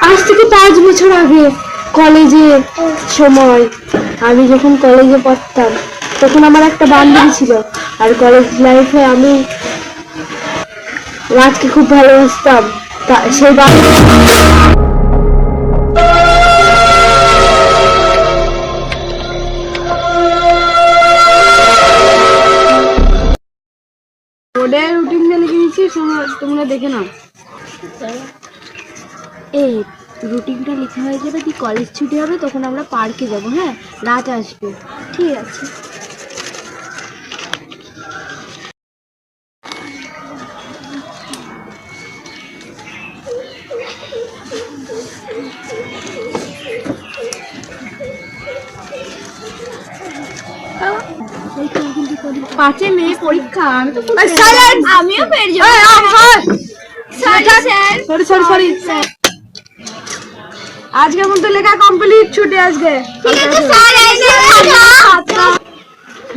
আজ থেকে পাঁচ বছর আগে কলেজে সময় আমি যখন কলেজে পড়তাম তখন আমার একটা বান্ধবী ছিল আর কলেজ লাইফে আমি রাজকে খুব ভালোবাসতাম। সেই বান্ধবী রুটিনটা তোমরা দেখে নাও। এই, রুটিনটা লিখে হয়ে যাবে কি কলেজ ছুটি হবে, তখন আমরা পার্কে যাব হ্যাঁ? রাত আসবে। ঠিক আছে। পাঁচে মে পরীক্ষা আমি তো আমিও পেয়ে সরি সরি সরি আজকে মতো লেখা কমপ্লিট ছুটি আজকে।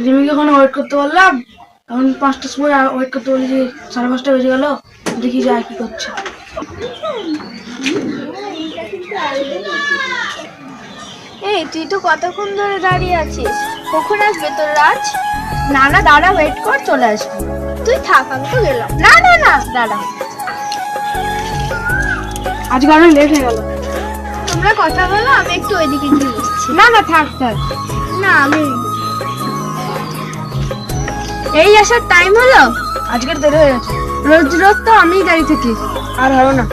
রিমিকে ওখানে ওয়েট করতে বললাম। এখন পাঁচটার সময় ওয়েট করতে বলেছি সাড়ে পাঁচটা বেজে গেল। দেখি যায় কি করছে। এই তুই তো কতক্ষণ ধরে দাঁড়িয়ে আছিস? কখন আসবে তোর রাজ? না না দাঁড়া ওয়েট কর চলে আসবে। তুই থাক আমি তো গেলাম। না না না দাঁড়া। আজকে অনেক লেট হয়ে গেল। তোমরা কথা বলো আমি একটু ওইদিকে গিয়ে বসছি না না থাক থাক। না আমি এই আসার টাইম হলো? আজকে দেরি হয়ে গেছে। রোজ রোজ তো আমিই দাঁড়িয়ে থাকি। আর হবে না।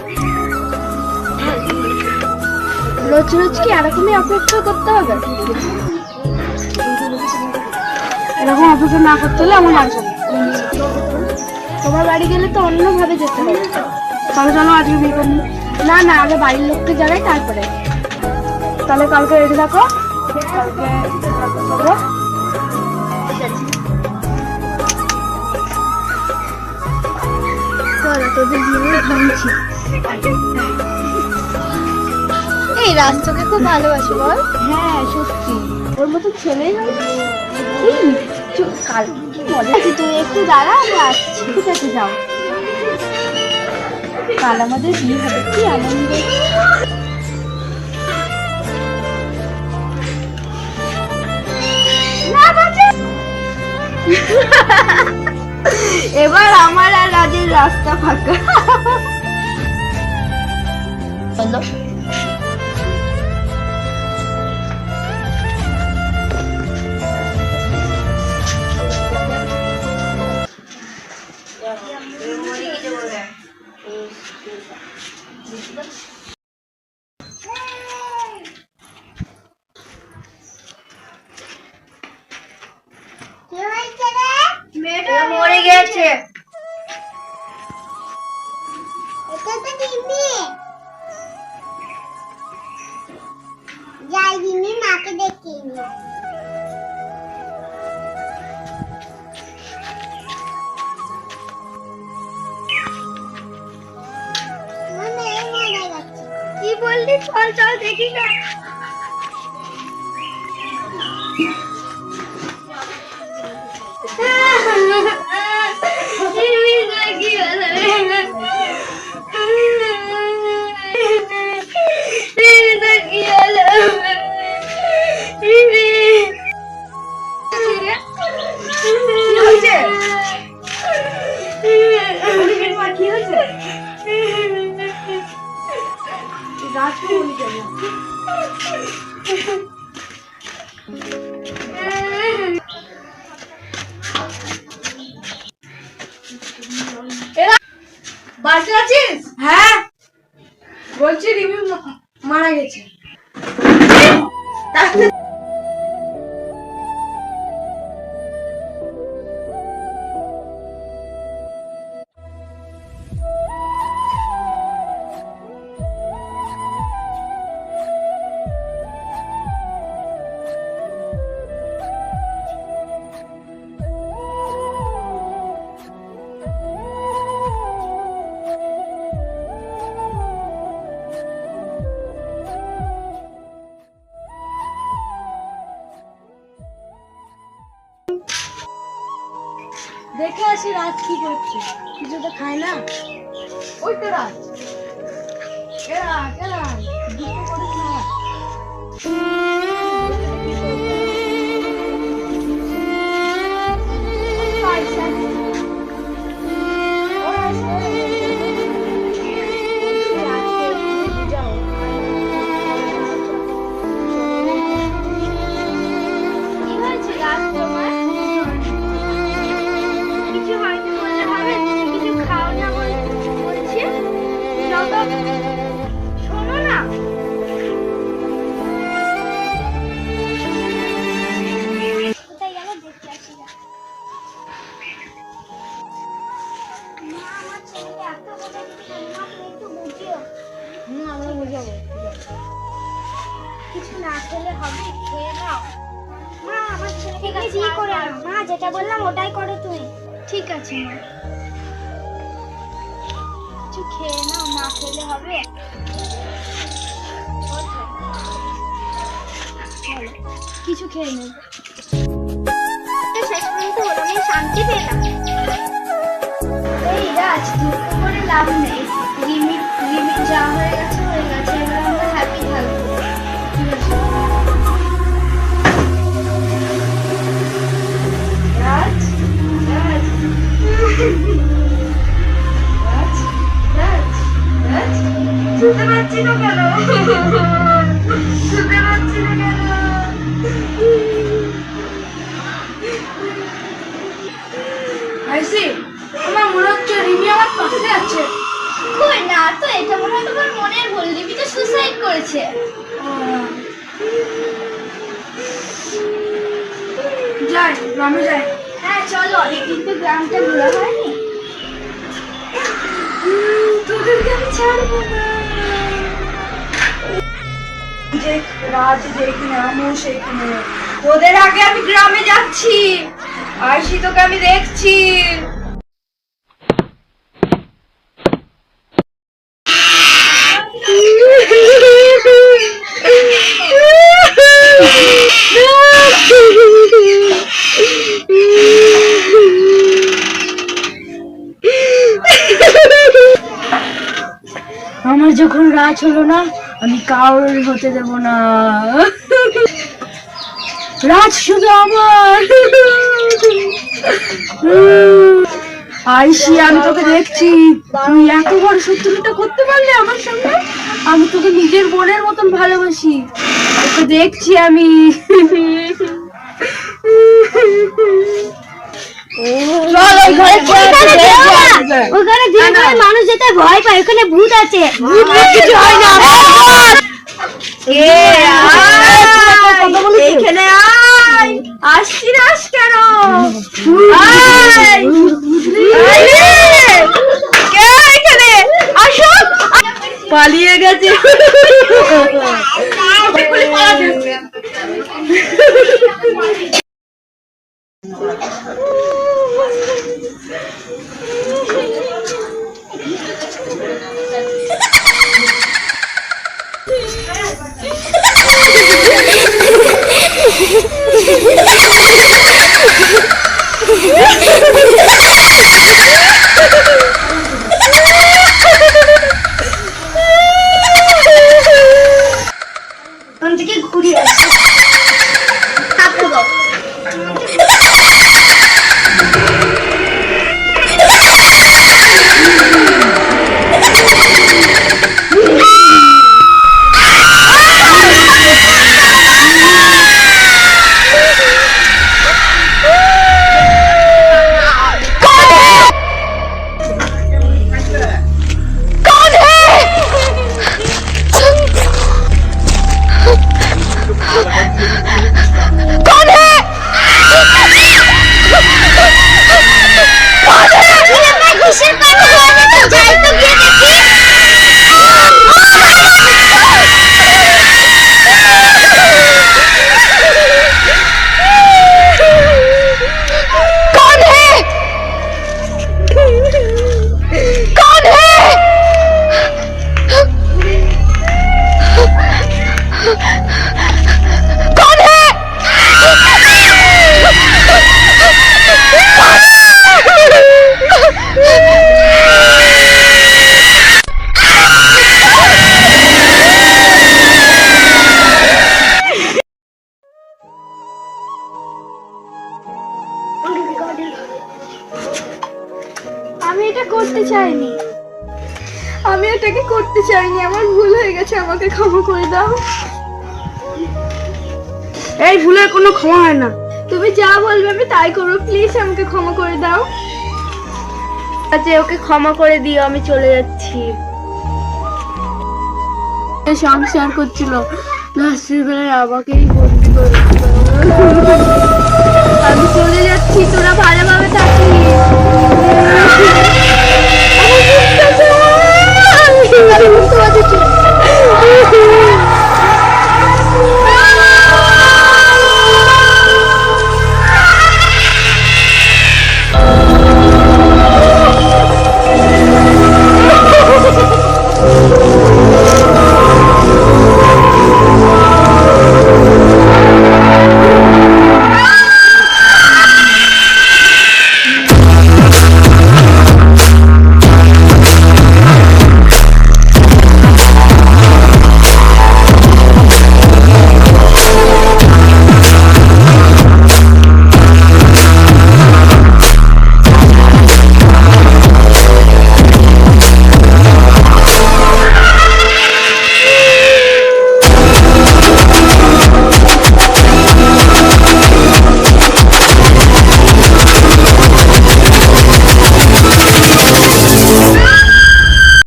রোজ রোজ কি এরকমই অপেক্ষা করতে হবে? এরকম অপেক্ষা না করতে হলে আমার লাগছে তোমার বাড়ি গেলে তো অন্যভাবে যেতে হবে। তাহলে চলো আজকে বিয়ে করব না না আগে বাড়ির লোককে জানাই তারপরে। তাহলে কালকে রেডি থাকো। কালকে তোদের ভাঙছি। এই রাস্তাকে খুব ভালোবাসি বল। হ্যাঁ সত্যি। ওর মতো ছেলেই হয় তুমি একটু দাঁড়া কাল আমাদের কি আনন্দ। এবার আমার আর রাজের রাস্তা ফাঁকা। মরে গেছে। যাই দিনি মাকে দেখে নি কি বললি চল চল দেখি বাড়িতে আছিস? হ্যাঁ। বলছি রিমি মারা গেছে। দেখে আসি রাত কি করছে। কিছু তো খায় না? ওই তো রাত এরা কেরা দুঃখ করিস না। ঠিক আছে, মা। কিছু খেয়ে নাও না খেলে হবে। কিছু খেয়ে নেব শান্তি পেলাম। এই রাজ দুঃখ করে লাভ নেই। যা হয়ে গেছে হয়ে গেছে কেন শুনতে পাচ্ছি না কেন আইসি আমার মনে হচ্ছে রিমি আমার পাশে আছে? কই না তো এটা মনে হয় তোমার মনের ভুল লিপি তো সুসাইড করেছে যাই গ্রামে যাই। হ্যাঁ চলো অনেকদিন তো গ্রামটা ঘোরা হয়নি। তোদেরকে আমি ছাড়বো না। যে রাত যেখানে তোদের আগে আমি গ্রামে যাচ্ছি। আইসি তোকে আমি দেখছি। আমার যখন রাজ হলো না আমি কাউর হতে দেব না। রাজ শুধু আমার। আইসি, আমি তোকে দেখছি। তুই এত বড় শত্রুতা করতে পারলে আমার সঙ্গে আমি তোকে নিজের বোনের মতন ভালোবাসি। তোকে দেখছি আমি। ওই ঘরে ওখানে দিন করে মানুষ যেতে ভয় পায় ওখানে ভূত আছে। ভূত কিছু হয় না। এইখানে আয়। আসছি না কেন! কে এখানে? আসো। পালিয়ে গেছে। করতে চাইনি আমার ভুল হয়ে গেছে আমাকে ক্ষমা করে দাও। এই ভুলের কোনো ক্ষমা হয় না। তুমি যা বলবে আমি তাই করব প্লিজ আমাকে ক্ষমা করে দাও। আচ্ছা ওকে ক্ষমা করে দিও আমি চলে যাচ্ছি। এ সংসার করছিল। বেলায় আমাকেই বন্দি